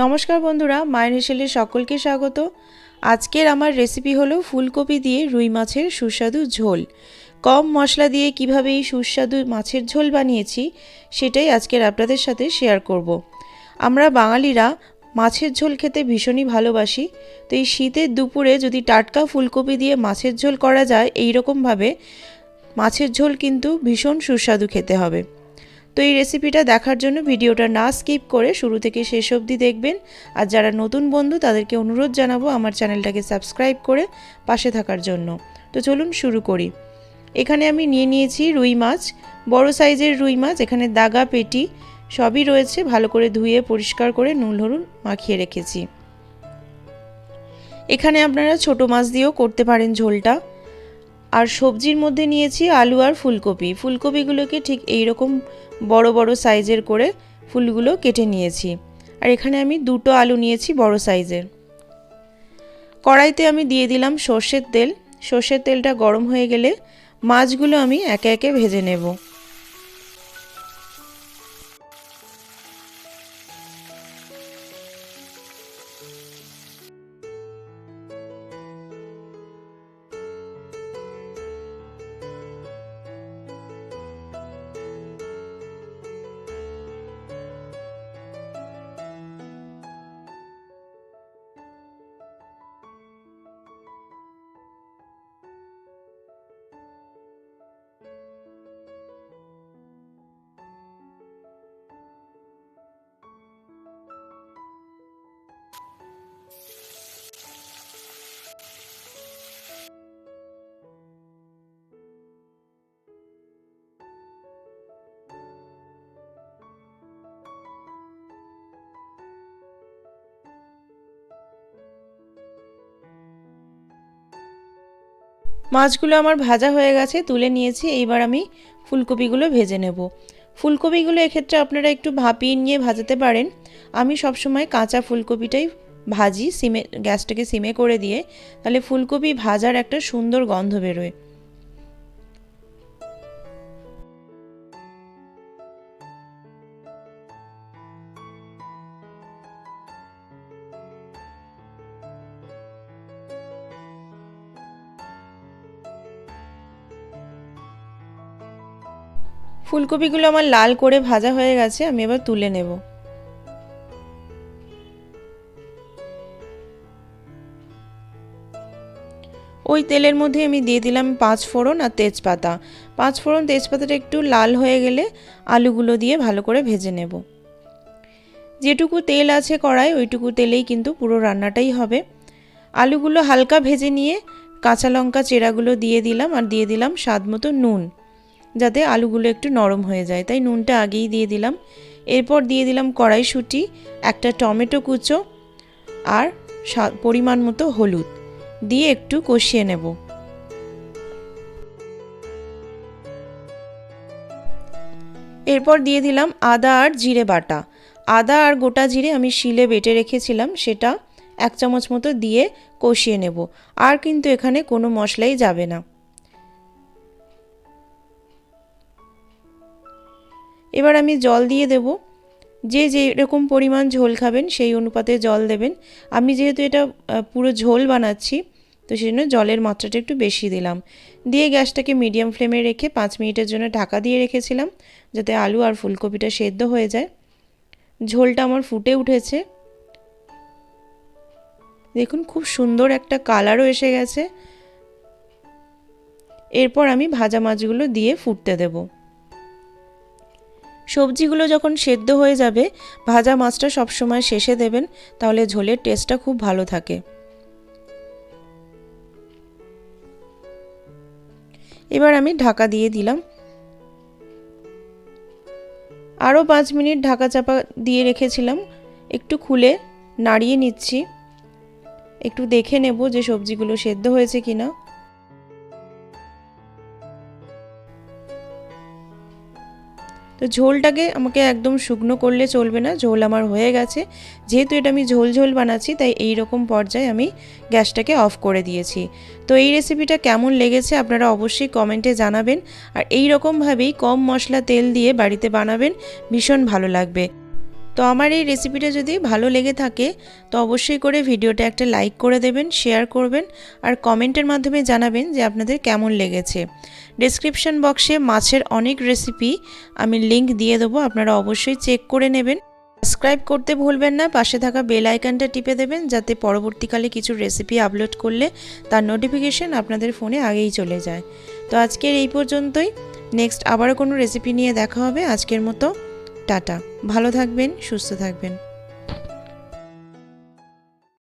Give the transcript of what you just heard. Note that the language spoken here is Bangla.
নমস্কার বন্ধুরা, মায়ের হেসেলে সকলকে স্বাগত। আজকের আমার রেসিপি হলো ফুলকপি দিয়ে রুই মাছের সুস্বাদু ঝোল। কম মশলা দিয়ে কীভাবে এই সুস্বাদু মাছের ঝোল বানিয়েছি, সেটাই আজকের আপনাদের সাথে শেয়ার করব। আমরা বাঙালিরা মাছের ঝোল খেতে ভীষণই ভালোবাসি, তো এই শীতের দুপুরে যদি টাটকা ফুলকপি দিয়ে মাছের ঝোল করা যায় এই রকমভাবে মাছের ঝোল কিন্তু ভীষণ সুস্বাদু খেতে হবে। তো এই রেসিপিটা দেখার জন্য ভিডিওটা না স্কিপ করে শুরু থেকে শেষ অবধি দেখবেন। আর যারা নতুন বন্ধু, তাদেরকে অনুরোধ জানাব আমার চ্যানেলটাকে সাবস্ক্রাইব করে পাশে থাকার জন্য। তো চলুন শুরু করি। এখানে আমি নিয়ে নিয়েছি রুই মাছ, বড় সাইজের রুই মাছ, এখানে দাগা, পেটি সবই রয়েছে। ভালো করে ধুয়ে পরিষ্কার করে নুন, হলুদ মাখিয়ে রেখেছি। এখানে আপনারা ছোট মাছ দিয়েও করতে পারেন ঝোলটা। আর সবজির মধ্যে নিয়েছি আলু আর ফুলকপি। ফুলকপিগুলোকে ঠিক এই রকম বড় বড় সাইজের করে ফুলগুলো কেটে নিয়েছি। আর এখানে আমি দুটো আলু নিয়েছি বড় সাইজের। কড়াইতে আমি দিয়ে দিলাম সর্ষের তেল। সর্ষের তেলটা গরম হয়ে গেলে মাছগুলো আমি একে একে ভেজে নেব। মাছগুলো আমার ভাজা হয়ে গেছে, তুলে নিয়েছি, এইবার আমি ফুলকপিগুলো ভেজে নেব। ফুলকপিগুলো এক্ষেত্রে আপনারা একটু ভাপিয়ে নিয়ে ভাজাতে পারেন। আমি সবসময় কাঁচা ফুলকপিটাই ভাজি, সিমে, গ্যাসটাকে সিমে করে দিয়ে, তাহলে ফুলকপি ভাজার একটা সুন্দর গন্ধ বেরোয়। ফুলকপিগুলো আমার লাল করে ভাজা হয়ে গেছে, আমি এবার তুলে নেব। ওই তেলের মধ্যে আমি দিয়ে দিলাম পাঁচ ফোড়ন আর তেজপাতা। পাঁচ ফোড়ন তেজপাতাটা একটু লাল হয়ে গেলে আলুগুলো দিয়ে ভালো করে ভেজে নেব। যেটুকু তেল আছে কড়াই, ওইটুকু তেলেই কিন্তু পুরো রান্নাটাই হবে। আলুগুলো হালকা ভেজে নিয়ে কাঁচা লঙ্কা চেরাগুলো দিয়ে দিলাম আর দিয়ে দিলাম স্বাদ মতো নুন। যাতে আলুগুলো একটু নরম হয়ে যায়। তাই নুনটা আগেই দিয়ে দিলাম। এরপর দিয়ে দিলাম কড়াইশুঁটি, একটা টমেটো কুচো আর পরিমাণ মতো হলুদ। দিয়ে একটু কষিয়ে নেব। এরপর দিয়ে দিলাম আদা আর জিরে বাটা। আদা আর গোটা জিরে আমি শিলে বেটে রেখেছিলাম, সেটা এক চামচ মতো দিয়ে কষিয়ে নেব। আর কিন্তু এখানে কোনো মশলাই যাবে না। এবার আমি জল দিয়ে দেব। যে যে এরকম পরিমাণ ঝোল খাবেন, সেই অনুপাতে জল দেবেন। আমি যেহেতু এটা পুরো ঝোল বানাচ্ছি, তো সেই জন্য জলের মাত্রাটা একটু বেশি দিলাম। দিয়ে গ্যাসটাকে মিডিয়াম ফ্লেমে রেখে পাঁচ মিনিটের জন্য ঢাকা দিয়ে রেখেছিলাম, যাতে আলু আর ফুলকপিটা সেদ্ধ হয়ে যায়। ঝোলটা আমার ফুটে উঠেছে। দেখুন, খুব সুন্দর একটা কালারও এসে গেছে। এরপর আমি ভাজা মাছগুলো দিয়ে ফুটতে দেবো। সবজিগুলো যখন সেদ্ধ হয়ে যাবে, ভাজা মাছটা সবসময় শেষে দেবেন, তাহলে ঝোলের টেস্টটা খুব ভালো থাকে। এবার আমি ঢাকা দিয়ে দিলাম। আরও পাঁচ মিনিট ঢাকা চাপা দিয়ে রেখেছিলাম। একটু খুলে নাড়িয়ে নিচ্ছি। একটু দেখে নেব যে সবজিগুলো সেদ্ধ হয়েছে কিনা। তো ঝোলটাকে আমাকে একদম শুকনো করলে চলবে না, ঝোল আমার হয়ে গেছে। যেহেতু এটা আমি ঝোল ঝোল বানাচ্ছি, তাই এই রকম পর্যায়ে আমি গ্যাসটাকে অফ করে দিয়েছি। তো এই রেসিপিটা কেমন লেগেছে আপনারা অবশ্যই কমেন্টে জানাবেন, আর এই রকমভাবেই কম মশলা তেল দিয়ে বাড়িতে বানাবেন, ভীষণ ভালো লাগবে। তো আমার এই রেসিপিটা যদি ভালো লেগে থাকে, তো অবশ্যই করে ভিডিওটা একটা লাইক করে দেবেন, শেয়ার করবেন, আর কমেন্টের মাধ্যমে জানাবেন যে আপনাদের কেমন লেগেছে। ডেসক্রিপশন বক্সে মাছের অনেক রেসিপি আমি লিংক দিয়ে দেবো, আপনারা অবশ্যই চেক করে নেবেন। সাবস্ক্রাইব করতে ভুলবেন না, পাশে থাকা বেল আইকনটা টিপে দেবেন, যাতে পরবর্তীকালে কিছু রেসিপি আপলোড করলে তার নোটিফিকেশন আপনাদের ফোনে আগেই চলে যায়। তো আজকের এই পর্যন্তই নেক্সট আবারও কোনো রেসিপি নিয়ে দেখা হবে, আজকের মতো টাটা। ভালো থাকবেন, সুস্থ থাকবেন।